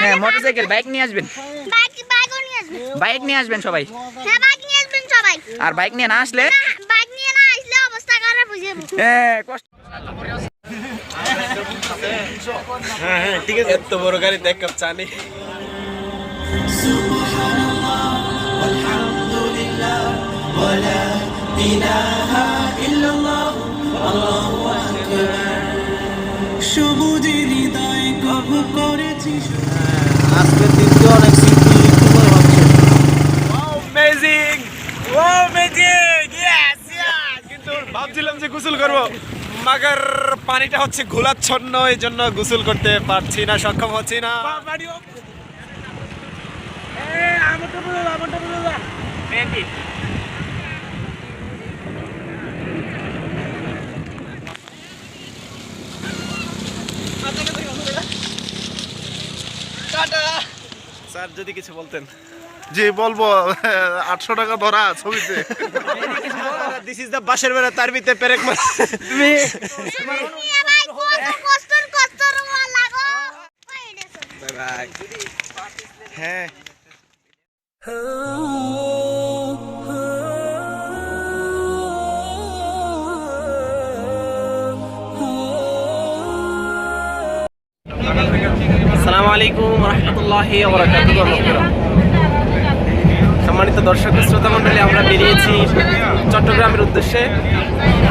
হ্যাঁ motorcycle bike নিয়ে আসবেন। বাইক নিয়ে আসবেন। বাইক নিয়ে আসবেন সবাই। হ্যাঁ বাইক নিয়ে আসবেন সবাই। আর বাইক নিয়ে না আসলে? না বাইক নিয়ে না আসলে অবস্থা খারাপ হয়ে হ্যাঁ কষ্ট। হ্যাঁ হ্যাঁ ঠিক আছে। এত বড় গাড়িতে এক কাপ চা নেই সবুজের হৃদয় কবু করেছি। আজকের দিনটি অনেক স্মৃতি হচ্ছে অ্যামেজিং অ্যামেজিং ইয়েস ইয়েস কিন্তু ভাবছিলাম যে গোসল করব মাগার পানিটা হচ্ছে ঘোলাচ্ছন্ন এই জন্য গোসল করতে পারছি না সক্ষম হচ্ছি না। স্যার যদি কিছু বলতেন। জি বলব আটশো টাকা ধরা ছবিতে। দিস ইজ দ্য বাসের বেড়া তার ভিতরে পেরেক তুমি লাগো হ্যাঁ আসসালামু আলাইকুম রহমতুল্লাহি সম্মানিত দর্শক শ্রোতা মণ্ডলী, আমরা বেরিয়েছি চট্টগ্রামের উদ্দেশ্যে।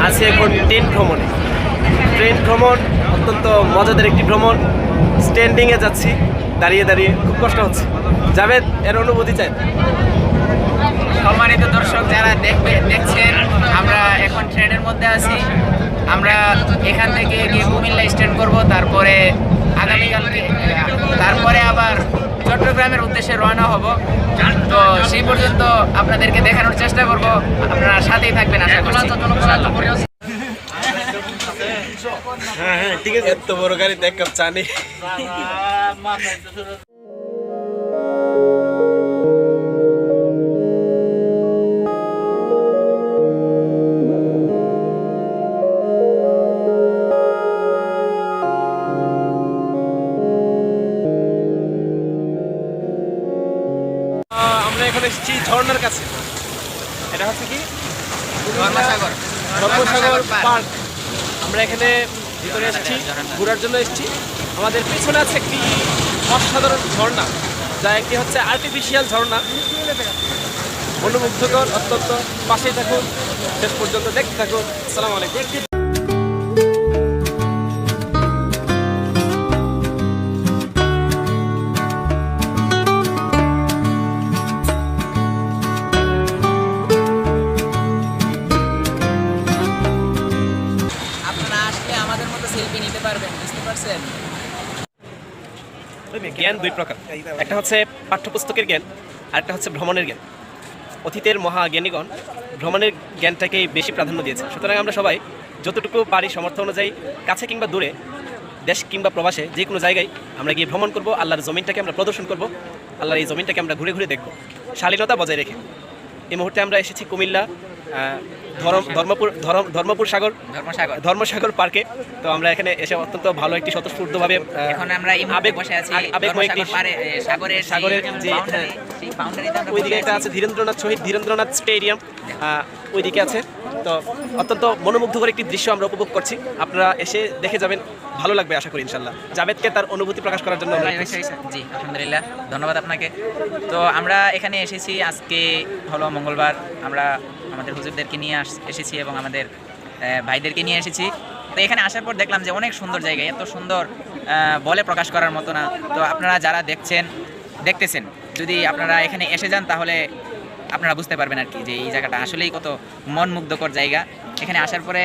আছি এখন ট্রেন ভ্রমণে। ট্রেন ভ্রমণ অত্যন্ত মজাদার একটি ভ্রমণ। স্ট্যান্ডিংয়ে যাচ্ছি, দাঁড়িয়ে দাঁড়িয়ে খুব কষ্ট হচ্ছে। জাভেদ, এর অনুভূতি চাই। সম্মানিত দর্শক যারা দেখবে, দেখছেন, আমরা এখন ট্রেনের মধ্যে আছি। আমরা এখান থেকে গিয়ে কুমিল্লা স্ট্যান্ড করব, তারপরে আগামীকালকে তারপরে আবার চট্টগ্রামের উদ্দেশ্যে রওনা হব। তো সেই পর্যন্ত আপনাদেরকে দেখানোর চেষ্টা করব। আপনারা সাথেই থাকবেন আশা করছি। হ্যাঁ হ্যাঁ ঠিক আছে। এত বড় গাড়ি এক কাপ চা নেই এসেছি ঝর্ণার কাছে। এটা হচ্ছে কি? ধর্মসাগর। ধর্মসাগর পার্ক। আমরা এখানে ভিতরে এসেছি ঘোরার জন্য এসেছি। আমাদের পিছনে আছে একটি অসাধারণ ঝর্ণা যা একটি হচ্ছে আর্টিফিশিয়াল ঝর্ণা। মনোমুগ্ধকর অত্যন্ত পাশেই থাকুন শেষ পর্যন্ত দেখতে থাকুন। আসসালামু আলাইকুম। জ্ঞান দুই প্রকার। একটা হচ্ছে পাঠ্যপুস্তকের জ্ঞান আর একটা হচ্ছে ভ্রমণের জ্ঞান। অতীতের মহাজ্ঞানীগণ ভ্রমণের জ্ঞানটাকেই বেশি প্রাধান্য দিয়েছে সুতরাং আমরা সবাই যতটুকু পারি সমর্থ অনুযায়ী কাছে কিংবা দূরে, দেশ কিংবা প্রবাসে যে কোনো জায়গায় আমরা গিয়ে ভ্রমণ করব, আল্লাহর জমিনটাকে আমরা প্রদর্শন করব, আল্লাহর এই জমিনটাকে আমরা ঘুরে ঘুরে দেখব। শালীনতা বজায় রেখে। এই মুহূর্তে আমরা এসেছি কুমিল্লা ধর্মপুর ধরম ধর্মপুর সাগর ধর্মসাগর। ধর্মসাগর পার্কে। তো আমরা এখানে এসে অত্যন্ত ভালো একটি স্বতঃস্ফূর্তভাবে আহ, এখন আমরা আবেগ বসে আছি আবেগময় একটি সাগরের সাগরের যে- ওইদিকে একটা ধীরেন্দ্রনাথ শহীদ ধীরেন্দ্রনাথ স্টেডিয়াম। ওইদিকে আছে। তো অত্যন্ত মনোমুগ্ধকর একটি দৃশ্য আমরা উপভোগ করছি। আপনারা এসে দেখে যাবেন ভালো লাগবে আশা করি ইনশাল্লাহ জাভেদকে তার অনুভূতি প্রকাশ করার জন্য জি আলহামদুলিল্লাহ ধন্যবাদ আপনাকে। তো আমরা এখানে এসেছি আজকে হলো মঙ্গলবার। আমরা আমাদের হুজুরদেরকে নিয়ে আস- এসেছি এবং আমাদের ভাইদেরকে নিয়ে এসেছি। তো এখানে আসার পর দেখলাম যে অনেক সুন্দর জায়গা এত সুন্দর বলে প্রকাশ করার মতো না। তো আপনারা যারা দেখছেন দেখতেছেন যদি আপনারা এখানে এসে যান তাহলে আপনারা বুঝতে পারবেন আর কি যে এই জায়গাটা আসলেই কত মন মুগ্ধকর জায়গা। এখানে আসার পরে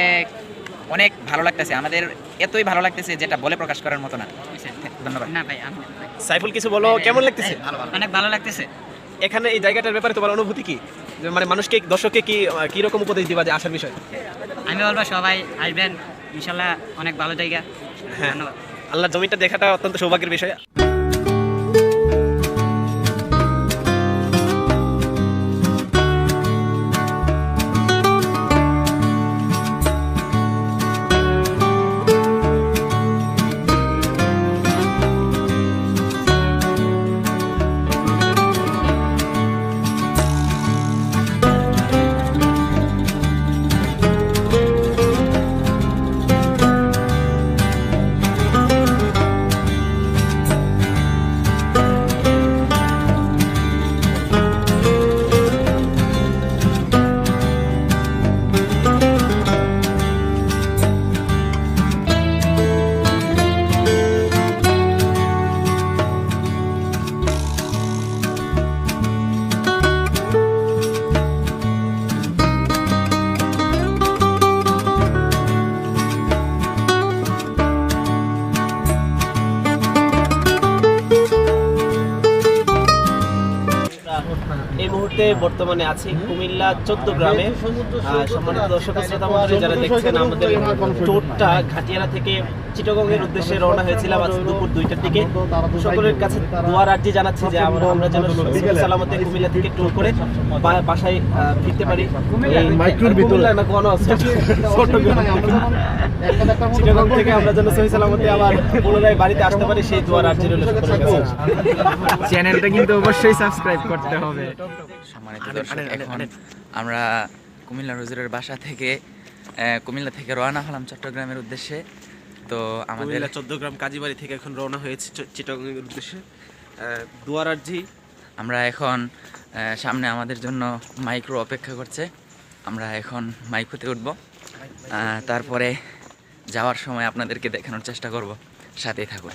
অনেক ভালো লাগতেছে আমাদের এতই ভালো লাগতেছে যেটা বলে প্রকাশ করার মতো না। ধন্যবাদ। না ভাই সাইফুল কিছু বলো কেমন লাগতেছে? অনেক ভালো লাগতেছে। এখানে এই জায়গাটার ব্যাপারে তোমার অনুভূতি কি? মানে মানুষকে দর্শককে কি আহ, কি রকম উপদেশ দিবা যে আসার বিষয়? আমি বলব সবাই আসবেন। ইনশাল্লাহ অনেক ভালো জায়গা। হ্যাঁ। আল্লাহ জমিটা দেখাটা অত্যন্ত সৌভাগ্যের বিষয়। বর্তমানে আছি কুমিল্লা চোদ্দ গ্রামে। সম্মানিত দর্শক শ্রোতা যারা দেখছেন আমাদের ট্যুরটা ঘাটিয়ারা থেকে চিটগঙ্গের উদ্দেশ্যে রওনা হয়েছিলাম আজ দুপুর দুইটার দিকে। সকলের কাছে দোয়ার আর্জি জানাচ্ছি যে আমরা আমরা যেন সালামতে কুমিল্লা থেকে ট্যুর করে বাসায় ফিরতে পারি। মাইক্রোর না কোনো চিটগং থেকে আমরা যেন সহি সালামতে আবার পুনরায় বাড়িতে আসতে পারি সেই দোয়ার আর্জি রইল চ্যানেলটা কিন্তু অবশ্যই সাবস্ক্রাইব করতে হবে। সম্মানিত দর্শক এখন আমরা কুমিল্লা হুজুরের বাসা থেকে কুমিল্লা থেকে রওনা হলাম চট্টগ্রামের উদ্দেশ্যে। তো আমাদের কুমিল্লা চোদ্দ গ্রাম কাজীবাড়ি থেকে এখন রওনা হয়েছে চ- উদ্দেশ্যে। আহ, দুয়ার আর্জি আমরা এখন সামনে আমাদের জন্য মাইক্রো অপেক্ষা করছে। আমরা এখন মাইক্রোতে উঠব। তারপরে যাওয়ার সময় আপনাদেরকে দেখানোর চেষ্টা করব। সাথেই থাকুন।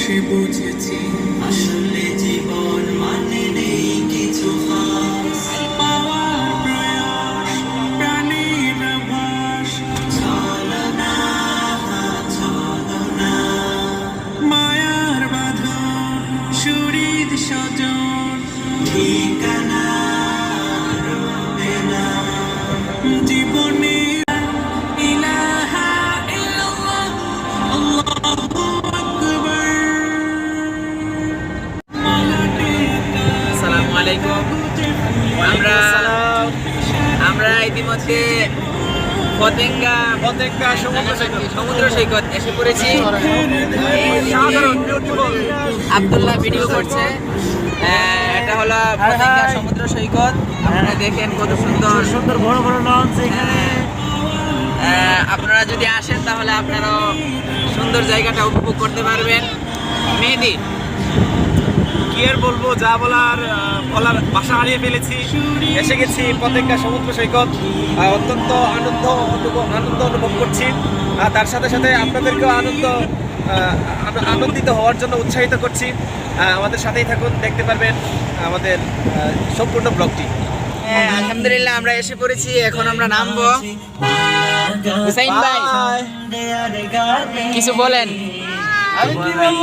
দুঃখ বসে বুঝেছি আসলে জীবন পতেঙ্গা পতেঙ্গা সমুদ্র সৈকত সমুদ্র সৈকত এসে পড়েছি। আব্দুল্লাহ ভিডিও করছে। এটা হলো পতেঙ্গা সমুদ্র সৈকত। আপনারা দেখেন কত সুন্দর। সুন্দর বড় বড় লঞ্চ এখানে। আপনারা যদি আসেন তাহলে আপনারাও সুন্দর জায়গাটা উপভোগ করতে পারবেন। মেহেদি কি আর বলব যা বলার বলার ভাষা হারিয়ে ফেলেছি। এসে গেছি প্রত্যেকটা সমুদ্র সৈকত অত্যন্ত আনন্দ অনুভব আনন্দ অনুভব করছি। আর তার সাথে সাথে আপনাদেরকেও আনন্দ আনন্দিত হওয়ার জন্য উৎসাহিত করছি। আমাদের সাথেই থাকুন দেখতে পারবেন আমাদের সম্পূর্ণ ব্লগটি। হ্যাঁ আলহামদুলিল্লাহ আমরা এসে পড়েছি এখন আমরা নামবো। হুসাইন ভাই কিছু বলেন। আমি কি বলব?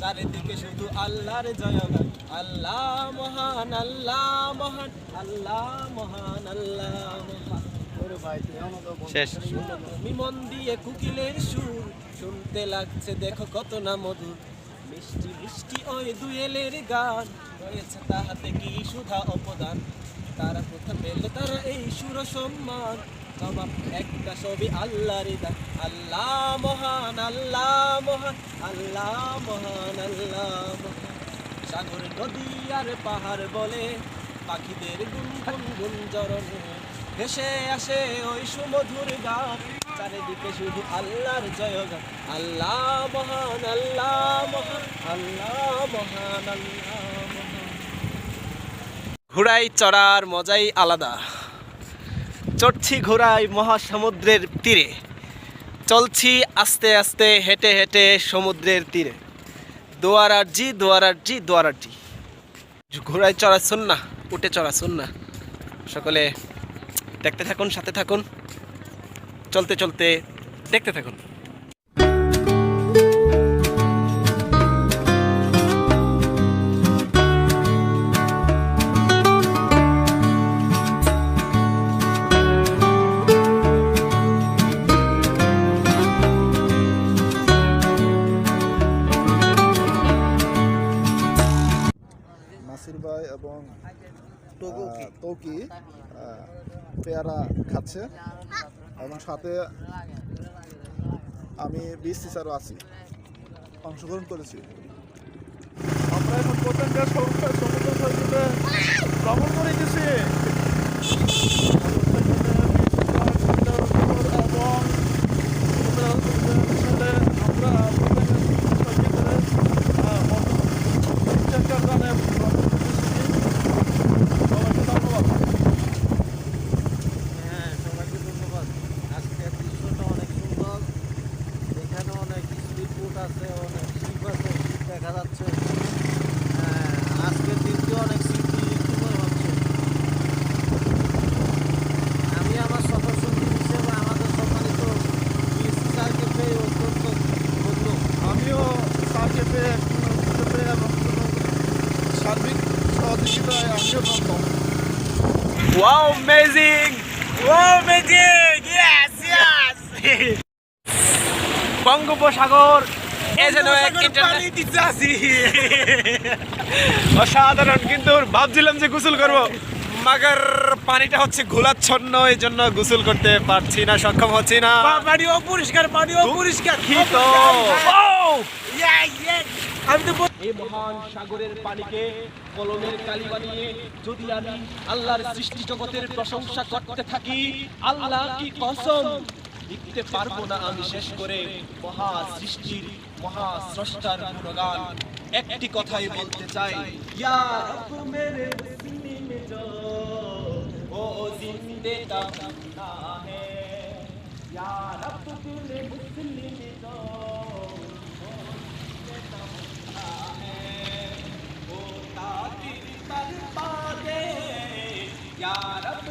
চারিদিকে শুধু আল্লাহর জয়গান। আল্লাহ মহান আল্লাহ মহান আল্লাহ মহান আল্লাহ মহান। শেষ তুমি মন দিয়ে কুকিলের সুর শুনতে লাগছে দেখো কত না মধুর। মিষ্টি মিষ্টি ওই দুয়েলের গান রয়েছে তাহাতে কি সুধা অপদান তারা কোথা পেল, তারা এই সুর সম্মান। জবাব একটা ছবি আল্লাহর দান আল্লাহ মহান আল্লাহ মহান আল্লাহ মহান, আল্লাহ সাগর, নদী আর পাহাড় বলে, পাখিদের গুন গুন গুন জরনে ভেসে আসে ওই সুমধুর গান। চারিদিকে শুধু আল্লাহর জয়গান। আল্লাহ মহান আল্লাহ মহান আল্লাহ মহান, আল্লাহ ঘোড়ায় চড়ার মজাই আলাদা। চড়ছি ঘোড়ায় মহাসমুদ্রের তীরে। চলছি আস্তে আস্তে হেঁটে হেঁটে সমুদ্রের তীরে। দোয়ারার্জি দোয়ারার্জি দোয়ারার্জি ঘোড়ায় চড়া শুন না, উঠে চড়া শুন না। সকলে দেখতে থাকুন, সাথে থাকুন। চলতে চলতে দেখতে থাকুন। সাথে আমি বিশ টিচারও আছি। অংশগ্রহণ করেছি। আমরা এখন প্রত্যেকটা সমুদ্র সৈকতে ভ্রমণ করে গেছি এবং সমুদ্রের সাথে আমরা সৈকতের চেষ্টার কারণে ভ্রমণ করেছি সবাইকে ধন্যবাদ হ্যাঁ সবাইকে ধন্যবাদ আজকের দৃশ্যটা অনেক সুন্দর এখানে অনেক স্পিড বোট আছে অনেক শিপ আছে শিপ দেখা যাচ্ছে হ্যাঁ, আজকের দিনটি অনেক স্মৃতি সুন্দর হচ্ছে আমি আমার সফর সঙ্গী হিসেবে আমাদের সম্মানিত বিএসসি স্যারকে পেয়ে অত্যন্ত ধন্য আমিও স্যারকে পেয়ে কোনো পেয়ে এবং কোনো সার্বিক সহযোগিতায় আমিও ধন্য wow amazing wow amazing yes yes Bangopasagar এ যেন এক অসাধারণ কিন্তু ভাবছিলাম যে গোসল করব। মাগার পানিটা হচ্ছে ঘোলাচ্ছন্ন এই জন্য গোসল করতে পারছি না সক্ষম হচ্ছি না। পানি অপরিষ্কার পানি অপরিষ্কার কি আমি তো এই মহান সাগরের পানিকে কলমের কালি বানিয়ে যদি আমি আল্লাহর সৃষ্টি জগতের প্রশংসা করতে থাকি আল্লাহ কি কসম? লিখতে পারব না আমি শেষ করে মহা সৃষ্টির মহা স্রষ্টার গুণগান একটি কথাই বলতে চাই ইয়া রব মেরে সিনে মে জো ও জিন্দে তামন্না হে ইয়া রব দিল মুসলিম জো ও জিন্দে তামন্না হে ও তাকির তলবা দে ইয়া রব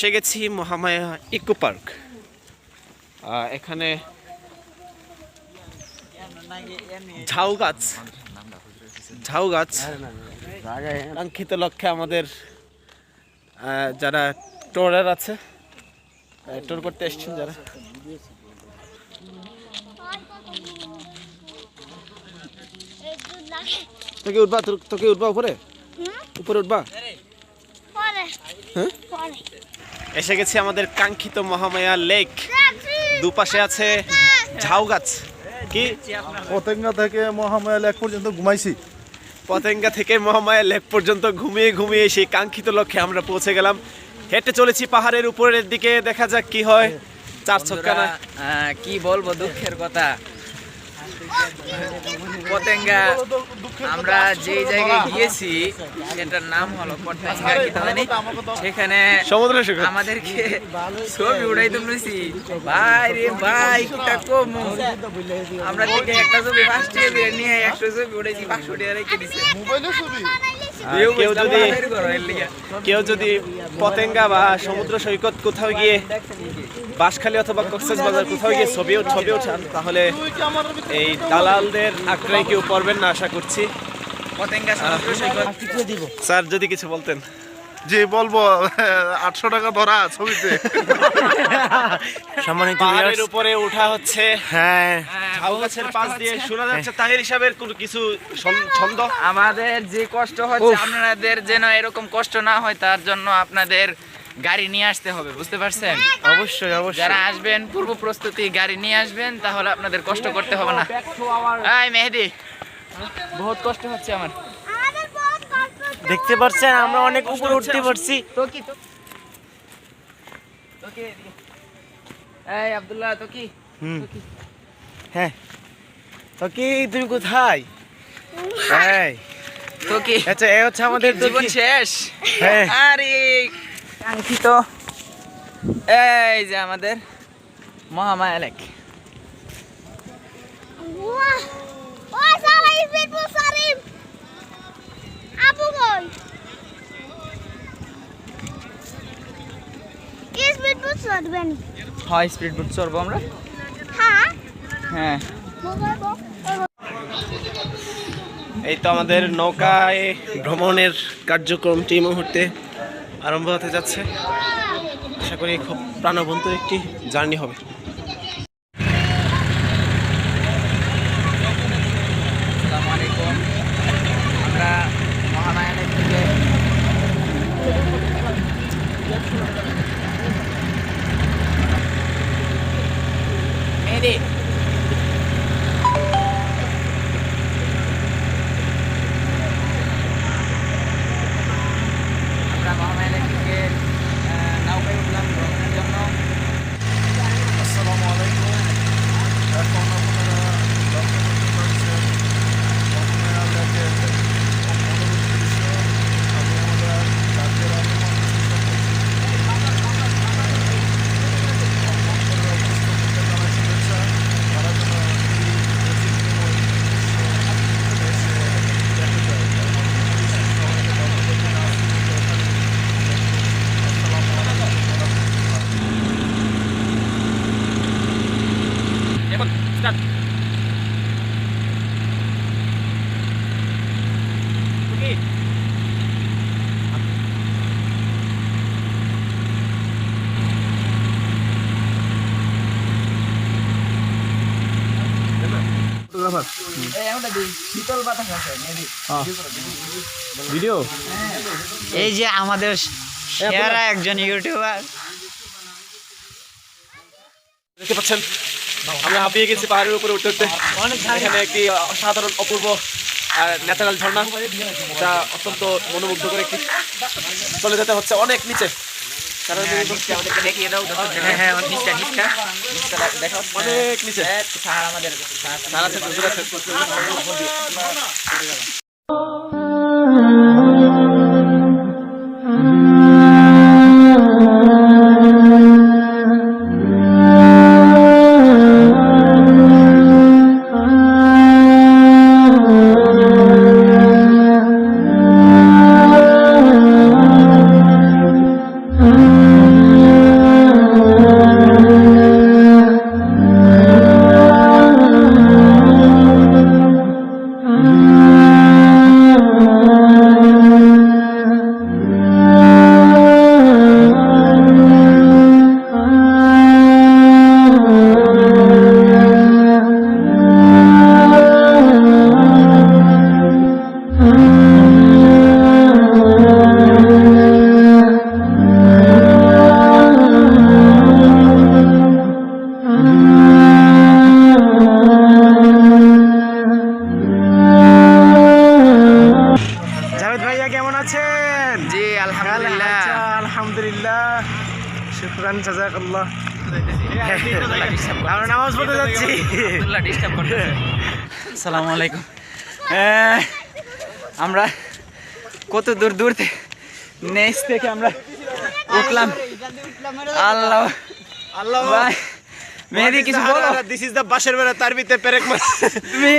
এসে গেছি মহামায়া ইকো পার্ক। এখানে ঝাউ গাছ। ঝাউ গাছ। কাঙ্ক্ষিত লক্ষ্যে আমাদের যারা টোরার আছে টোর করতে এসছেন যারা। তোকে উঠবা তোকে উঠবা উপরে? উপরে উঠবা? হ্যাঁ? এসে গেছি আমাদের কাঙ্ক্ষিত মহামায়া লেক। দুপাশে আছে ঝাউ গাছ। কি? পতেঙ্গা থেকে মহামায়া লেক পর্যন্ত ঘুমাইছি। পতেঙ্গা থেকে মহামায়া লেক পর্যন্ত ঘুমিয়ে ঘুমিয়ে সেই কাঙ্ক্ষিত লক্ষ্যে আমরা পৌঁছে গেলাম। হেঁটে চলেছি পাহাড়ের উপরের দিকে দেখা যাক কি হয়। চার ছক্কা কি বলব দুঃখের কথা। পতেঙ্গা। আমরা যে জায়গায় গিয়েছি সেটার নাম হলো পতেঙ্গা কি জানি সেখানে সমুদ্র সৈকত আমাদেরকে ছবি উড়াই তুলেছি ভাই রে ভাই কিটা কম। আমরা থেকে একটা ছবি ফার্স্ট ইয়ার নিয়ে একশো ছবি উড়াইছি পাঁচশো টাকা রেখে দিছে। মোবাইলে ছবি? কেউ যদি। কেউ যদি পতেঙ্গা বা সমুদ্র সৈকত কোথাও গিয়ে বাঁশখালী অথবা কক্সবাজার কোথাও গিয়ে ছবি ছবি ওঠান তাহলে এই দালালদের আক্রয় কেউ পড়বেন না আশা করছি। পতেঙ্গা সমুদ্র সৈকত। স্যার যদি কিছু বলতেন। যে বলব আটশো টাকা ধরা ছবিতে। সম্মানিত পাহাড়ের উপরে ওঠা হচ্ছে। হ্যাঁ। গাছের পাশ দিয়ে শোনা যাচ্ছে তাহের হিসাবের কোনো কিছু ছন্দ? আমাদের যে কষ্ট হচ্ছে আপনাদের যেন এরকম কষ্ট না হয় তার জন্য আপনাদের গাড়ি নিয়ে আসতে হবে বুঝতে পারছেন? অবশ্যই অবশ্যই। যারা আসবেন পূর্ব প্রস্তুতি গাড়ি নিয়ে আসবেন তাহলে আপনাদের কষ্ট করতে হবে না। এই মেহেদি। বহুত কষ্ট হচ্ছে আমার। দেখতে পাচ্ছেন আমরা অনেক উপরে উঠতে পারছি। তো কি তো কি। এই আব্দুল্লাহ তো কি হ্যাঁ। তো কি তুমি কোথায়? এই। তো কি আচ্ছা এ হচ্ছে আমাদের জীবন শেষ। হ্যাঁ। আরে কাঙ্ক্ষিত। এই যে আমাদের মহামায়া লেক ওয়া ও সালা স্পিড বুট সারিম আপু কই স্পিড বুট সারবেন হয় স্পিড বুট চড়বো আমরা? হ্যাঁ। হ্যাঁ। এই তো আমাদের নৌকায় ভ্রমণের কার্যক্রমটি এই মুহূর্তে আরম্ভ হতে যাচ্ছে। আশা করি খুব প্রাণবন্ত একটি জার্নি হবে আসসালামু আলাইকুম আমরা মহামায়া লেক থেকে মেহেদি আমরা মহামায়া লেক থেকে আহ, নৌকায় উঠলাম ভ্রমণের জন্য আসসালামু আলাইকুম এখন আপনারা লক্ষ্য করতে পারছেন মহামায়া লেকের মনোরম দৃশ্য আমি আমাদের রাজ্যের আগমন তারা যেন এই বৈচিত্র্যময় দৃশ্য এসে দেখে যায় সবাইকে ভালো করবেন আসুন এখানে আসসালামু আলাইকুম ওয়া রাহমাতুল্লাহ এখন start. Okay. এই আমরা দিই শীতল বাতাস আছে ভিডিও এই যে আমাদের সেরা একজন ইউটিউবার। দেখতে পাচ্ছেন আমরা হাঁপিয়ে গেছি পাহাড়ের উপরে উঠতে উঠতে। এখানে একটি অসাধারণ অপূর্ব ন্যাচারাল ঝর্ণা যা অত্যন্ত মনোমুগ্ধকর একটি। চলে যেতে হচ্ছে অনেক নিচে। আমাদের কত দূর দূর থেকে নেক্সট থেকে আমরা উঠলাম। আল্লাহ। আল্লাহ। ভাই মেহেদি কিছু বলো? দিস ইজ দ্য বাসের বেড়া তার ভিতরে পেরেক মাছ তুমি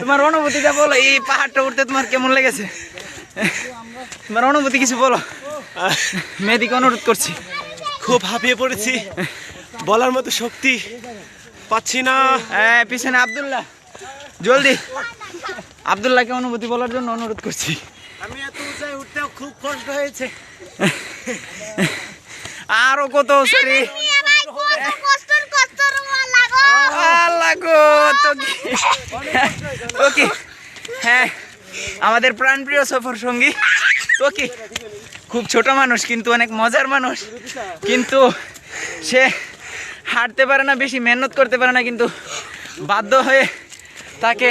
তোমার অনুভূতিটা বলো এই পাহাড়টা উঠতে তোমার কেমন লেগেছে? তোমার অনুভূতি কিছু বলো? মেহেদিকে অনুরোধ করছি? খুব হাঁপিয়ে পড়েছি। বলার মতো শক্তি পাচ্ছি না। হ্যাঁ পিছনে আব্দুল্লাহ। জলদি। আব্দুল্লাহকে অনুভূতি বলার জন্য অনুরোধ করছি। আমি খুব কষ্ট হয়েছে। আরও কত সরি নিয়ে ভাই কত কষ্টের কষ্টের লাগো তো কি? তো কি? হ্যাঁ আমাদের প্রাণপ্রিয় সফর সঙ্গী তো কি? খুব ছোট মানুষ কিন্তু অনেক মজার মানুষ। কিন্তু সে হাঁটতে পারে না বেশি মেহনত করতে পারে না কিন্তু বাধ্য হয়ে তাকে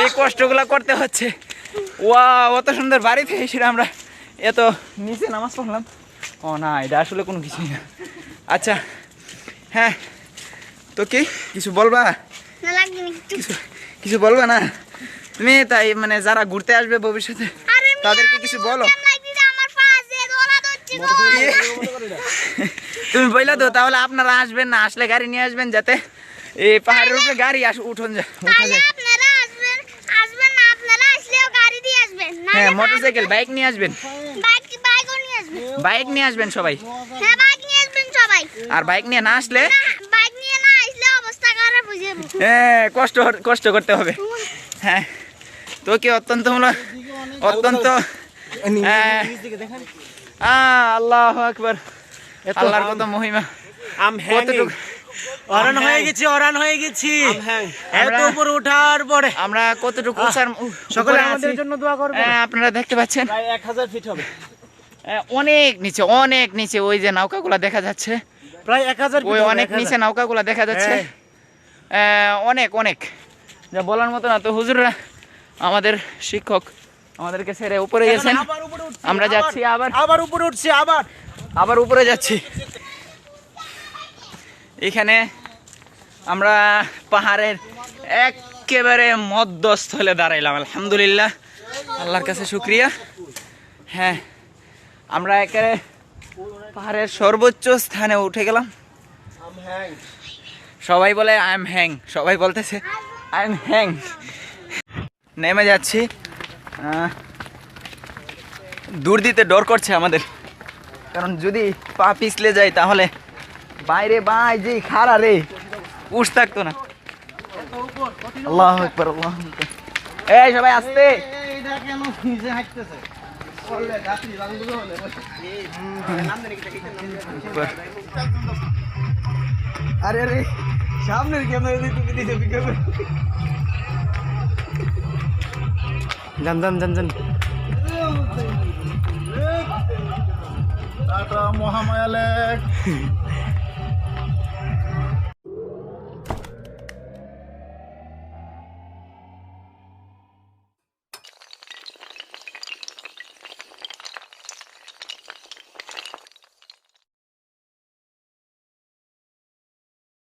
এই কষ্টগুলো করতে হচ্ছে। ওয়া অত সুন্দর বাড়িতে এসে আমরা এত নিচে নামাজ পড়লাম ও না এটা আসলে কোনো কিছুই না আচ্ছা হ্যাঁ তো কি কিছু বলবা কিছু কিছু বলবা না তুমি তাই মানে যারা ঘুরতে আসবে ভবিষ্যতে তাদেরকে কিছু বলো তুমি বললে তো তাহলে আপনারা আসবেন না আসলে গাড়ি নিয়ে আসবেন যাতে এই পাহাড়ের উপরে গাড়ি আস উঠন উঠা যায় আপনারা আসবেন আসবেন না আপনারা আসলেও গাড়ি দিয়ে আসবেন না হ্যাঁ মোটরসাইকেল বাইক নিয়ে আসবেন? বাইক নিয়ে আসবেন। বাইক নিয়ে আসবেন সবাই? হ্যাঁ বাইক নিয়ে আসবেন সবাই। আর বাইক নিয়ে না আসলে? না বাইক নিয়ে না আসলে অবস্থা খারাপ হয়ে হ্যাঁ কষ্ট কষ্ট করতে হবে। হ্যাঁ তো কি অত্যন্ত অত্যন্ত হ্যাঁ। আহ, আল্লাহ আকবার। আল্লাহর কত মহিমা। আম কতটুকু অরান হয়ে গেছি অরান হয়ে গেছি। এত উপরে ওঠার পরে আমরা কতটুকু উঁচার সকলে আমাদের জন্য দোয়া করবেন। হ্যাঁ, আপনারা দেখতে পাচ্ছেন। এক হাজার ফিট হবে। হ্যাঁ, অনেক নিচে অনেক নিচে ওই যে নৌকাগুলা দেখা যাচ্ছে। প্রায় এক হাজার ওই অনেক নিচে নৌকাগুলা দেখা যাচ্ছে। আহ, অনেক অনেক। যা বলার মতো না তো হুজুররা আমাদের শিক্ষক আমাদেরকে ছেড়ে উপরে গেছেন। উপরে আমরা যাচ্ছি আবার আবার উপরে উঠছি আবার। আবার উপরে যাচ্ছি। এখানে আমরা পাহাড়ের একেবারে মধ্যস্থলে দাঁড়াইলাম, আলহামদুলিল্লাহ। আল্লাহর কাছে শুক্রিয়া। হ্যাঁ আমরা একেবারে পাহাড়ের সর্বোচ্চ স্থানে উঠে গেলাম। সবাই বলে আই এম হ্যাং সবাই বলতেছে আই এম হ্যাং নেমে যাচ্ছি। দূর দিতে ডর করছে আমাদের। কারণ যদি পা পিছলে যায় তাহলে বাইরে বাই যে খারা রে উঠ থাকতো না আল্লাহ একবার আল্লাহ। এই সবাই আসতে আরে আরে সামনের ক্যামেরা দিয়ে তুমি দিতে জান জান জান জান টাটা মহামায়া লেক